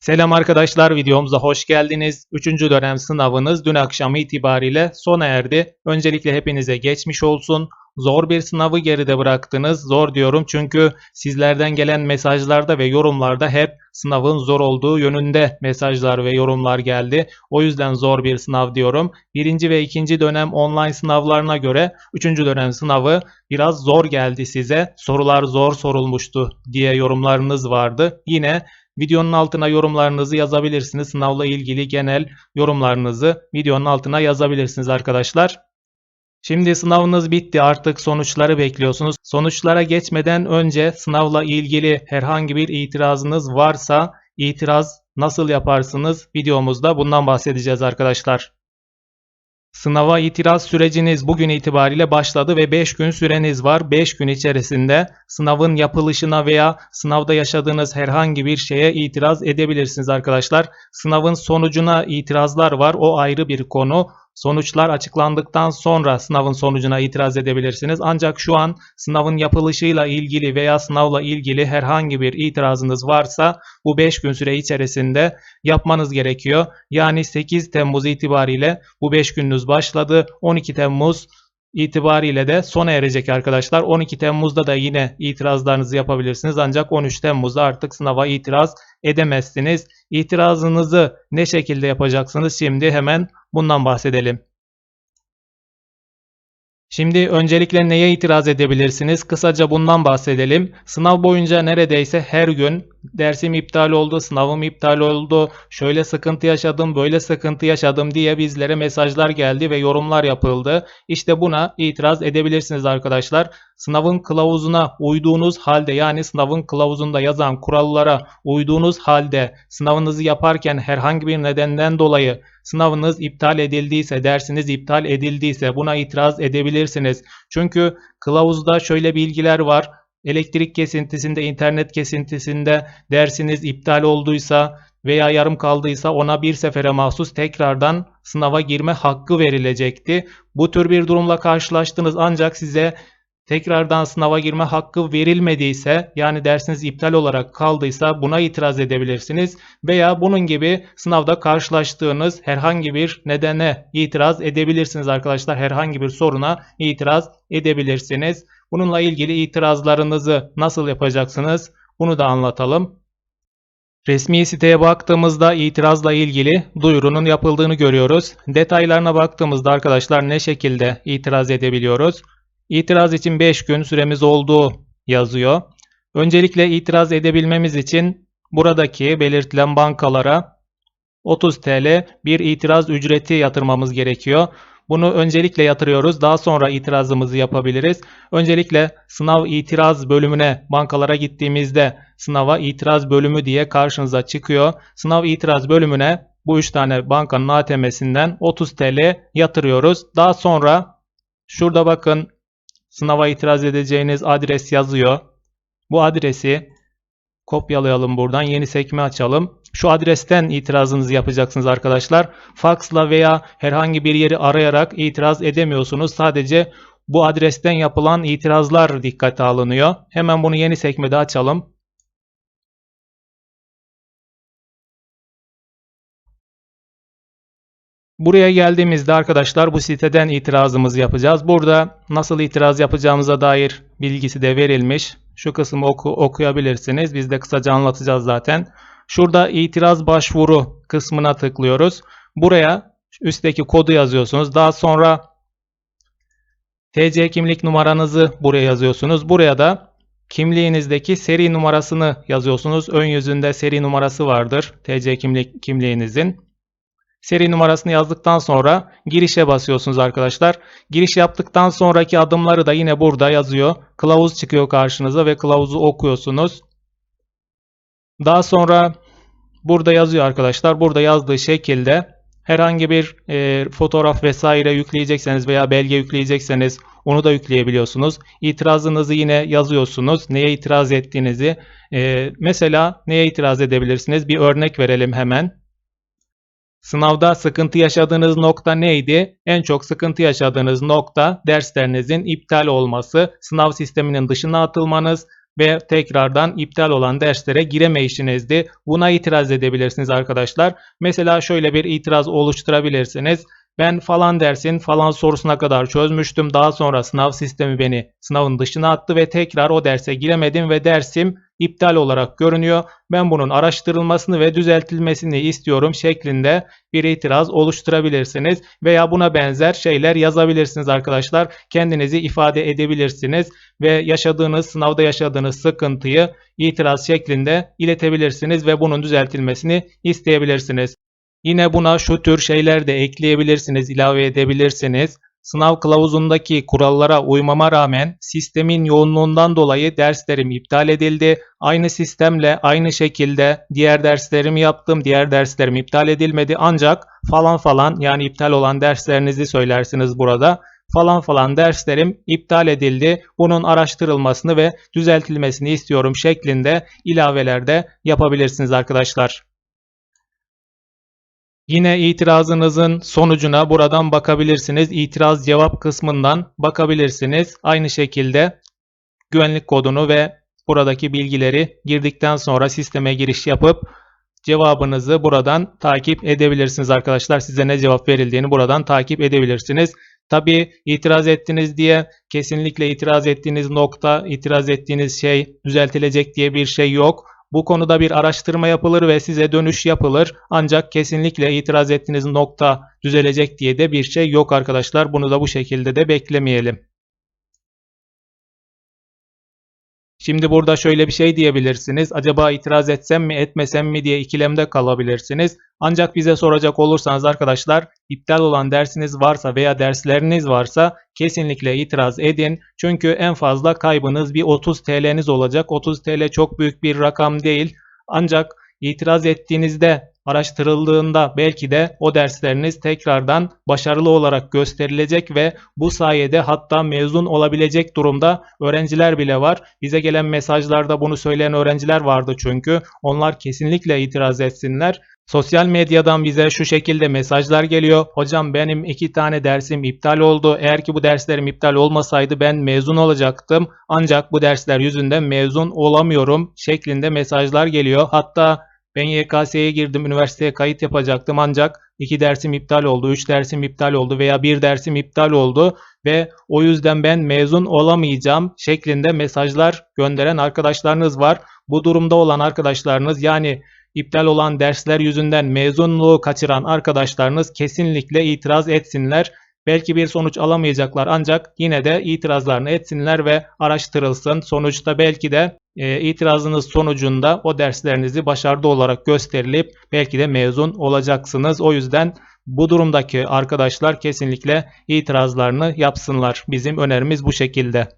Selam arkadaşlar videomuza hoş geldiniz. 3. dönem sınavınız dün akşam itibariyle sona erdi. Öncelikle hepinize geçmiş olsun. Zor bir sınavı geride bıraktınız. Zor diyorum çünkü sizlerden gelen mesajlarda ve yorumlarda hep sınavın zor olduğu yönünde mesajlar ve yorumlar geldi. O yüzden zor bir sınav diyorum. Birinci ve ikinci dönem online sınavlarına göre 3. dönem sınavı biraz zor geldi size. Sorular zor sorulmuştu diye yorumlarınız vardı. Yine Videonun altına yorumlarınızı yazabilirsiniz. Sınavla ilgili genel yorumlarınızı videonun altına yazabilirsiniz arkadaşlar. Şimdi sınavınız bitti. Artık sonuçları bekliyorsunuz. Sonuçlara geçmeden önce sınavla ilgili herhangi bir itirazınız varsa itiraz nasıl yaparsınız videomuzda bundan bahsedeceğiz arkadaşlar. Sınava itiraz süreciniz bugün itibariyle başladı ve 5 gün süreniz var. 5 gün içerisinde sınavın yapılışına veya sınavda yaşadığınız herhangi bir şeye itiraz edebilirsiniz arkadaşlar. Sınavın sonucuna itirazlar var. O ayrı bir konu. Sonuçlar açıklandıktan sonra sınavın sonucuna itiraz edebilirsiniz. Ancak şu an sınavın yapılışıyla ilgili veya sınavla ilgili herhangi bir itirazınız varsa bu 5 gün süre içerisinde yapmanız gerekiyor. Yani 8 Temmuz itibariyle bu 5 gününüz başladı. 12 Temmuz itibariyle de sona erecek arkadaşlar. 12 Temmuz'da da yine itirazlarınızı yapabilirsiniz. Ancak 13 Temmuz'da artık sınava itiraz edemezsiniz. İtirazınızı ne şekilde yapacaksınız? Şimdi hemen bundan bahsedelim. Şimdi öncelikle neye itiraz edebilirsiniz? Kısaca bundan bahsedelim. Sınav boyunca neredeyse her gün dersim iptal oldu, sınavım iptal oldu, şöyle sıkıntı yaşadım, böyle sıkıntı yaşadım diye bizlere mesajlar geldi ve yorumlar yapıldı. İşte buna itiraz edebilirsiniz arkadaşlar. Sınavın kılavuzuna uyduğunuz halde yani sınavın kılavuzunda yazan kurallara uyduğunuz halde sınavınızı yaparken herhangi bir nedenden dolayı sınavınız iptal edildiyse, dersiniz iptal edildiyse buna itiraz edebilirsiniz. Çünkü kılavuzda şöyle bilgiler var. Elektrik kesintisinde, internet kesintisinde dersiniz iptal olduysa veya yarım kaldıysa ona bir sefere mahsus tekrardan sınava girme hakkı verilecekti. Bu tür bir durumla karşılaştınız ancak size tekrardan sınava girme hakkı verilmediyse yani dersiniz iptal olarak kaldıysa buna itiraz edebilirsiniz veya bunun gibi sınavda karşılaştığınız herhangi bir nedene itiraz edebilirsiniz arkadaşlar. Herhangi bir soruna itiraz edebilirsiniz. Bununla ilgili itirazlarınızı nasıl yapacaksınız? Bunu da anlatalım. Resmi siteye baktığımızda itirazla ilgili duyurunun yapıldığını görüyoruz. Detaylarına baktığımızda arkadaşlar ne şekilde itiraz edebiliyoruz? İtiraz için 5 gün süremiz olduğu yazıyor. Öncelikle itiraz edebilmemiz için buradaki belirtilen bankalara 30 TL bir itiraz ücreti yatırmamız gerekiyor. Bunu öncelikle yatırıyoruz. Daha sonra itirazımızı yapabiliriz. Öncelikle sınav itiraz bölümüne bankalara gittiğimizde sınava itiraz bölümü diye karşınıza çıkıyor. Sınav itiraz bölümüne bu 3 tane bankanın ATM'sinden 30 TL yatırıyoruz. Daha sonra şurada bakın sınava itiraz edeceğiniz adres yazıyor. Bu adresi kopyalayalım buradan. Yeni sekme açalım. Şu adresten itirazınızı yapacaksınız arkadaşlar. Faksla veya herhangi bir yeri arayarak itiraz edemiyorsunuz. Sadece bu adresten yapılan itirazlar dikkate alınıyor. Hemen bunu yeni sekmede açalım. Buraya geldiğimizde arkadaşlar bu siteden itirazımızı yapacağız. Burada nasıl itiraz yapacağımıza dair bilgisi de verilmiş. Şu kısmı oku, okuyabilirsiniz. Biz de kısaca anlatacağız zaten. Şurada itiraz başvuru kısmına tıklıyoruz. Buraya üstteki kodu yazıyorsunuz. Daha sonra TC kimlik numaranızı buraya yazıyorsunuz. Buraya da kimliğinizdeki seri numarasını yazıyorsunuz. Ön yüzünde seri numarası vardır TC kimlik kimliğinizin. Seri numarasını yazdıktan sonra girişe basıyorsunuz arkadaşlar. Giriş yaptıktan sonraki adımları da yine burada yazıyor. Kılavuz çıkıyor karşınıza ve kılavuzu okuyorsunuz. Daha sonra burada yazıyor arkadaşlar. Burada yazdığı şekilde herhangi bir e, fotoğraf vesaire yükleyecekseniz veya belge yükleyecekseniz onu da yükleyebiliyorsunuz. İtirazınızı yine yazıyorsunuz. Neye itiraz ettiğinizi. E, mesela neye itiraz edebilirsiniz? Bir örnek verelim hemen. Sınavda sıkıntı yaşadığınız nokta neydi? En çok sıkıntı yaşadığınız nokta derslerinizin iptal olması, sınav sisteminin dışına atılmanız, ve tekrardan iptal olan derslere giremeyişinizdi. Buna itiraz edebilirsiniz arkadaşlar. Mesela şöyle bir itiraz oluşturabilirsiniz. Ben falan dersin falan sorusuna kadar çözmüştüm. Daha sonra sınav sistemi beni sınavın dışına attı ve tekrar o derse giremedim ve dersim iptal olarak görünüyor. Ben bunun araştırılmasını ve düzeltilmesini istiyorum şeklinde bir itiraz oluşturabilirsiniz veya buna benzer şeyler yazabilirsiniz arkadaşlar. Kendinizi ifade edebilirsiniz ve yaşadığınız sınavda yaşadığınız sıkıntıyı itiraz şeklinde iletebilirsiniz ve bunun düzeltilmesini isteyebilirsiniz. Yine buna şu tür şeyler de ekleyebilirsiniz, ilave edebilirsiniz. Sınav kılavuzundaki kurallara uymama rağmen sistemin yoğunluğundan dolayı derslerim iptal edildi. Aynı sistemle aynı şekilde diğer derslerimi yaptım. Diğer derslerim iptal edilmedi ancak falan falan yani iptal olan derslerinizi söylersiniz burada. Falan falan derslerim iptal edildi. Bunun araştırılmasını ve düzeltilmesini istiyorum şeklinde ilaveler de yapabilirsiniz arkadaşlar. Yine itirazınızın sonucuna buradan bakabilirsiniz. İtiraz cevap kısmından bakabilirsiniz. Aynı şekilde güvenlik kodunu ve buradaki bilgileri girdikten sonra sisteme giriş yapıp cevabınızı buradan takip edebilirsiniz arkadaşlar. Size ne cevap verildiğini buradan takip edebilirsiniz. Tabi itiraz ettiniz diye kesinlikle itiraz ettiğiniz nokta, itiraz ettiğiniz şey düzeltilecek diye bir şey yok. Bu konuda bir araştırma yapılır ve size dönüş yapılır. Ancak kesinlikle itiraz ettiğiniz nokta düzelecek diye de bir şey yok arkadaşlar. Bunu da bu şekilde de beklemeyelim. Şimdi burada şöyle bir şey diyebilirsiniz. Acaba itiraz etsem mi etmesem mi diye ikilemde kalabilirsiniz. Ancak bize soracak olursanız arkadaşlar iptal olan dersiniz varsa veya dersleriniz varsa kesinlikle itiraz edin. Çünkü en fazla kaybınız bir 30 TL'niz olacak. 30 TL çok büyük bir rakam değil. Ancak itiraz ettiğinizde araştırıldığında belki de o dersleriniz tekrardan başarılı olarak gösterilecek ve bu sayede hatta mezun olabilecek durumda öğrenciler bile var. Bize gelen mesajlarda bunu söyleyen öğrenciler vardı çünkü. Onlar kesinlikle itiraz etsinler. Sosyal medyadan bize şu şekilde mesajlar geliyor. Hocam benim iki tane dersim iptal oldu. Eğer ki bu derslerim iptal olmasaydı ben mezun olacaktım. Ancak bu dersler yüzünden mezun olamıyorum şeklinde mesajlar geliyor. Hatta ben YKS'ye girdim, üniversiteye kayıt yapacaktım ancak iki dersim iptal oldu, üç dersim iptal oldu veya bir dersim iptal oldu ve o yüzden ben mezun olamayacağım şeklinde mesajlar gönderen arkadaşlarınız var. Bu durumda olan arkadaşlarınız yani iptal olan dersler yüzünden mezunluğu kaçıran arkadaşlarınız kesinlikle itiraz etsinler. Belki bir sonuç alamayacaklar ancak yine de itirazlarını etsinler ve araştırılsın. Sonuçta belki de e, itirazınız sonucunda o derslerinizi başarılı olarak gösterilip belki de mezun olacaksınız. O yüzden bu durumdaki arkadaşlar kesinlikle itirazlarını yapsınlar. Bizim önerimiz bu şekilde.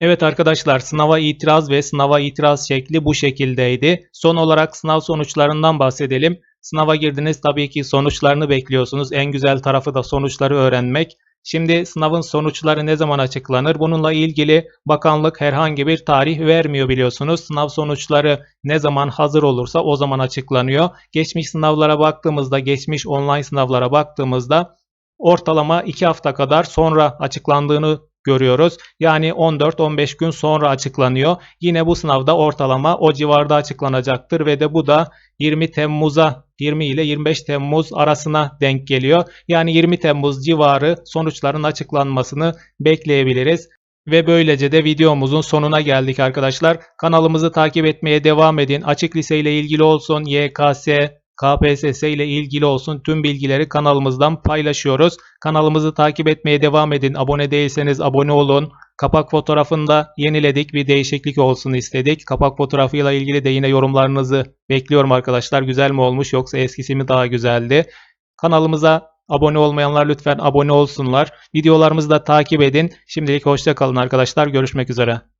Evet arkadaşlar sınava itiraz ve sınava itiraz şekli bu şekildeydi. Son olarak sınav sonuçlarından bahsedelim. Sınava girdiniz tabii ki sonuçlarını bekliyorsunuz. En güzel tarafı da sonuçları öğrenmek. Şimdi sınavın sonuçları ne zaman açıklanır? Bununla ilgili bakanlık herhangi bir tarih vermiyor biliyorsunuz. Sınav sonuçları ne zaman hazır olursa o zaman açıklanıyor. Geçmiş sınavlara baktığımızda, geçmiş online sınavlara baktığımızda ortalama 2 hafta kadar sonra açıklandığını görüyoruz. Yani 14-15 gün sonra açıklanıyor. Yine bu sınavda ortalama o civarda açıklanacaktır ve de bu da 20 Temmuz'a 20 ile 25 Temmuz arasına denk geliyor. Yani 20 Temmuz civarı sonuçların açıklanmasını bekleyebiliriz. Ve böylece de videomuzun sonuna geldik arkadaşlar. Kanalımızı takip etmeye devam edin. Açık lise ile ilgili olsun, YKS, KPSS ile ilgili olsun tüm bilgileri kanalımızdan paylaşıyoruz. Kanalımızı takip etmeye devam edin. Abone değilseniz abone olun. Kapak fotoğrafında yeniledik. Bir değişiklik olsun istedik. Kapak fotoğrafıyla ilgili de yine yorumlarınızı bekliyorum arkadaşlar. Güzel mi olmuş yoksa eskisi mi daha güzeldi? Kanalımıza abone olmayanlar lütfen abone olsunlar. Videolarımızı da takip edin. Şimdilik hoşça kalın arkadaşlar. Görüşmek üzere.